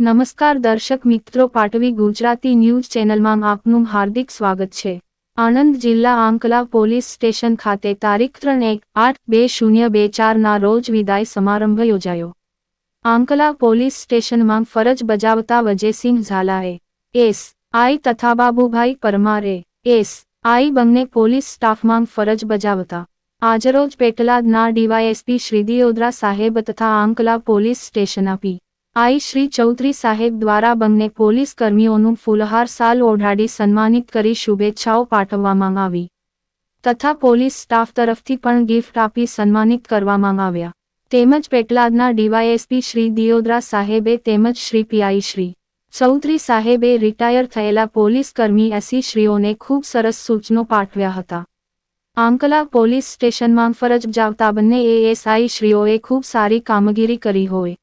નમસ્કાર દર્શક મિત્રો, પાટવી ગુજરાતી ન્યૂઝ ચેનલમાં આપનું હાર્દિક સ્વાગત છે. આણંદ જિલ્લા આંકલા પોલીસ સ્ટેશન ખાતે તારીખ ત્રણ એક આઠ બે શૂન્ય બે ચારના રોજ વિદાય સમારંભ યોજાયો. આંકલા પોલીસ સ્ટેશનમાં ફરજ બજાવતા વજયસિંહ ઝાલાએ, એસ. આઈ. તથા બાબુભાઈ પરમારે, એસ. આઈ. બંને પોલીસ સ્ટાફમાં ફરજ બજાવતા. આજરોજ પેટલાદના ડીવાયએસપી શ્રી દિયોદરા સાહેબ તથા આંકલા પોલીસ સ્ટેશન આપી. આઈ શ્રી ચૌધરી સાહેબ દ્વારા બંને પોલીસ કર્મીઓનું ફૂલહાર સાલ ઓઢાડી સન્માનિત કરી શુભેચ્છાઓ પાઠવવામાં આવી. તથા પોલીસ સ્ટાફ તરફથી પણ ગિફ્ટ આપી સન્માનિત કરવામાં આવ્યા. તેમજ પેટલાદના ડીવાયએસપી શ્રી દિયોદરા સાહેબે તેમજ શ્રી પીઆઈ શ્રી ચૌધરી સાહેબે રિટાયર થયેલા પોલીસ કર્મી એસી શ્રીઓને ખૂબ સરસ સૂચનો પાઠવ્યા હતા. આંકલા પોલીસ સ્ટેશનમાં ફરજ બજાવતા બંને એએસઆઈ શ્રીઓએ ખૂબ સારી કામગીરી કરી હોય.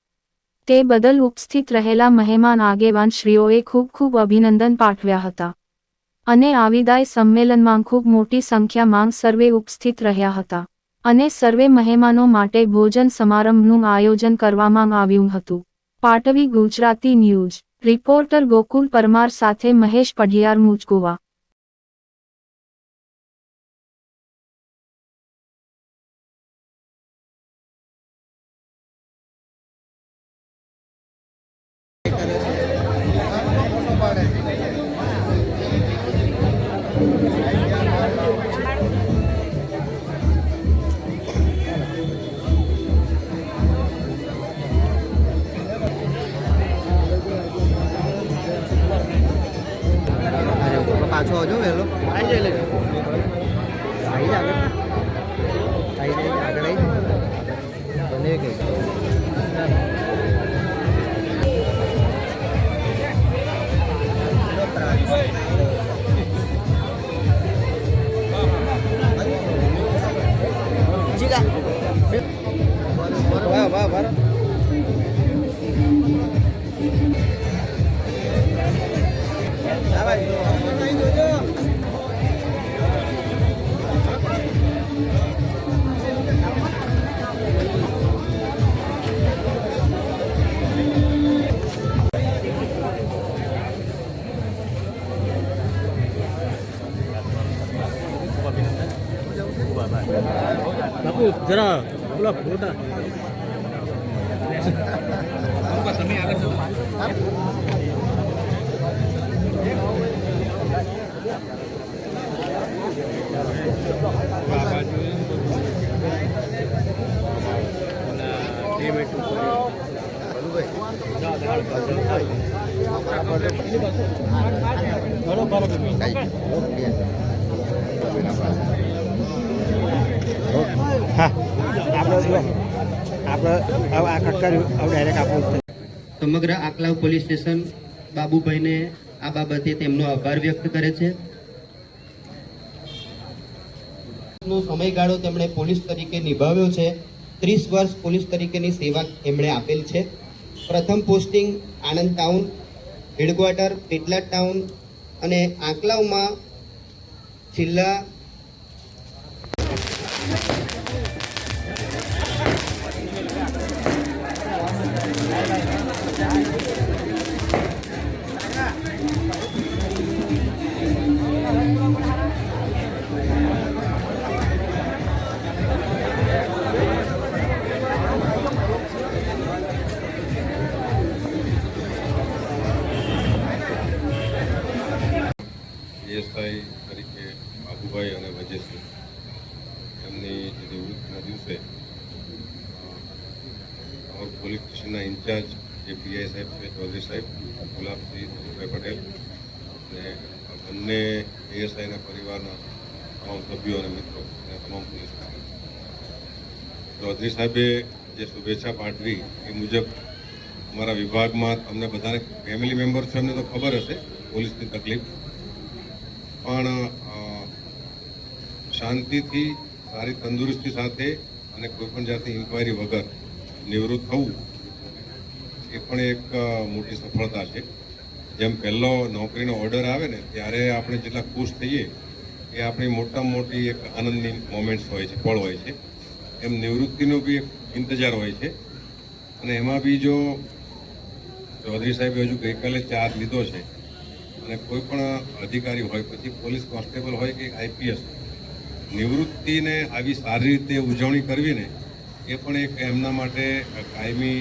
તે બદલ ઉપસ્થિત રહેલા મહેમાન આગેવાન શ્રીઓએ ખૂબ ખૂબ અભિનંદન પાઠવ્યા હતા. અને આ વિદાય સંમેલનમાં ખૂબ મોટી સંખ્યામાં સર્વે ઉપસ્થિત રહ્યા હતા. અને સર્વે મહેમાનો માટે ભોજન સમારંભનું આયોજન કરવામાં આવ્યું હતું. પાટવી ગુજરાતી ન્યૂઝ. રિપોર્ટર ગોકુલ પરમાર સાથે મહેશ પઢિયાર મુજકુવા આવી જાય આવી જાય આગળ આવી જાય આગળ આવી જાય બને કે વાહ વાહ વાહ બાપુ જરા પેલા ફોટા હા આપણે જો આપણે આ કટકારી હવે ડાયરેક્ટ આપણું સમગ્ર આકલાવ પોલીસ સ્ટેશન બાબુભાઈને આ બાબતે તેમનો આભાર વ્યક્ત કરે છે. નો સમયગાળો તેમણે પોલીસ તરીકે નિભાવ્યો છે. ત્રીસ વર્ષ પોલીસ તરીકેની સેવા એમણે આપેલ છે. પ્રથમ posting Anand town headquarter Petla town અને આંકલાવમાં છેલ્લા પોલીસ સ્ટેશનના ઇન્ચાર્જ જે પીઆઈ સાહેબ છે, ચૌધરી સાહેબ ગુલાબસિંહ જીતુભાઈ પટેલ અને બંને એએસઆઈના પરિવારના તમામ સભ્યો અને મિત્રો અને તમામ પોલીસ ચૌધરી સાહેબે જે શુભેચ્છા પાઠવી એ મુજબ અમારા વિભાગમાં તમને બધાને ફેમિલી મેમ્બર છે એમને તો ખબર હશે, પોલીસની તકલીફ. પણ શાંતિથી, સારી તંદુરસ્તી સાથે અને કોઈપણ જાતની ઇન્ક્વાયરી વગર નિવૃત્ત થવું એ પણ એક મોટી સફળતા છે. જેમ પહેલો નોકરીનો ઓર્ડર આવે ને, ત્યારે આપણે જેટલા ખુશ થઈએ એ આપણી મોટામાં મોટી એક આનંદની મોમેન્ટ્સ હોય છે, પળ હોય છે. એમ નિવૃત્તિનો બી એક ઇંતજાર હોય છે. અને એમાં બી જો ચૌધરી સાહેબે હજુ ગઈકાલે ચાર્જ લીધો છે, અને કોઈ પણ અધિકારી હોય, પછી પોલીસ કોન્સ્ટેબલ હોય કે આઈપીએસ નિવૃત્તિને આવી સારી રીતે ઉજવણી કરવી ને એ પણ એક એમના માટે કાયમી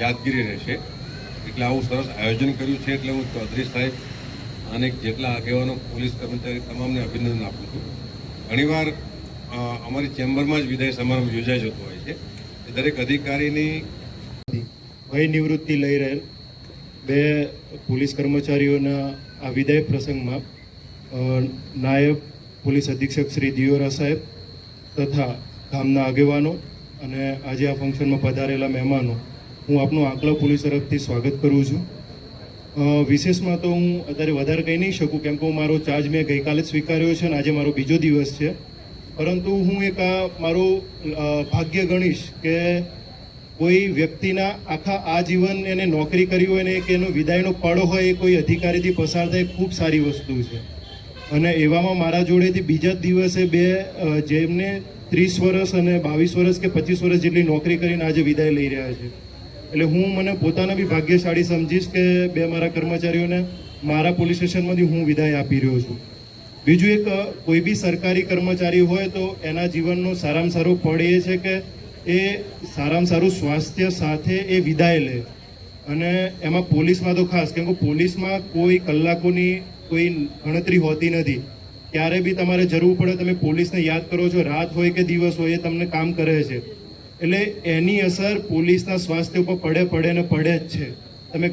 યાદગીરી રહેશે. એટલે આવું સરસ આયોજન કર્યું છે એટલે હું ચૌધરી સાહેબ અને જેટલા આગેવાનો, પોલીસ કર્મચારી તમામને અભિનંદન આપું છું. ઘણીવાર અમારી ચેમ્બરમાં જ વિદાય સમારંભ યોજાઈ જતો હોય છે. દરેક અધિકારીની વય નિવૃત્તિ લઈ રહેલ બે પોલીસ કર્મચારીઓના આ વિદાય પ્રસંગમાં નાયબ પોલીસ અધિક્ષક શ્રી દિયોરા સાહેબ તથા ગામના આગેવાનો અને આજે આ ફંક્શનમાં પધારેલા મહેમાનો, હું આપનું આંકલા પોલીસ તરફથી સ્વાગત કરું છું. વિશેષમાં તો હું અત્યારે વધારે કહી નહીં શકું, કેમ કે હું મારો ચાર્જ મેં ગઈકાલે જ સ્વીકાર્યો છે અને આજે મારો બીજો દિવસ છે. પરંતુ હું એક આ મારું ભાગ્ય ગણીશ કે કોઈ વ્યક્તિના આખા આજીવન એને નોકરી કરી હોય ને એક એનો વિદાયનો પડો હોય એ કોઈ અધિકારીથી પસાર થાય ખૂબ સારી વસ્તુ છે. અને એવામાં મારા જોડેથી બીજા જ દિવસે બે જેમને ત્રીસ વર્ષ અને બાવીસ વર્ષ કે પચીસ વર્ષ જેટલી નોકરી કરીને આજે વિદાય લઈ રહ્યા છે. એટલે હું મને પોતાના બી ભાગ્યશાળી સમજીશ કે બે મારા કર્મચારીઓને મારા પોલીસ સ્ટેશનમાંથી હું વિદાય આપી રહ્યો છું. બીજું એક કોઈ બી સરકારી કર્મચારી હોય તો એના જીવનનો સારામાં સારો પડ એ છે કે એ સારામાં સારું સ્વાસ્થ્ય સાથે એ વિદાય લે. અને એમાં પોલીસમાં તો ખાસ, કેમ કે પોલીસમાં કોઈ કલાકોની કોઈ ગણતરી હોતી નથી. ક્યારે બી તમારે જરૂર પડે તમે પોલીસને યાદ કરો છો, રાત હોય કે દિવસ હોય એ તમને કામ કરે છે. એટલે એની અસર પોલીસના સ્વાસ્થ્ય ઉપર પડે પડે ને પડે જ છે.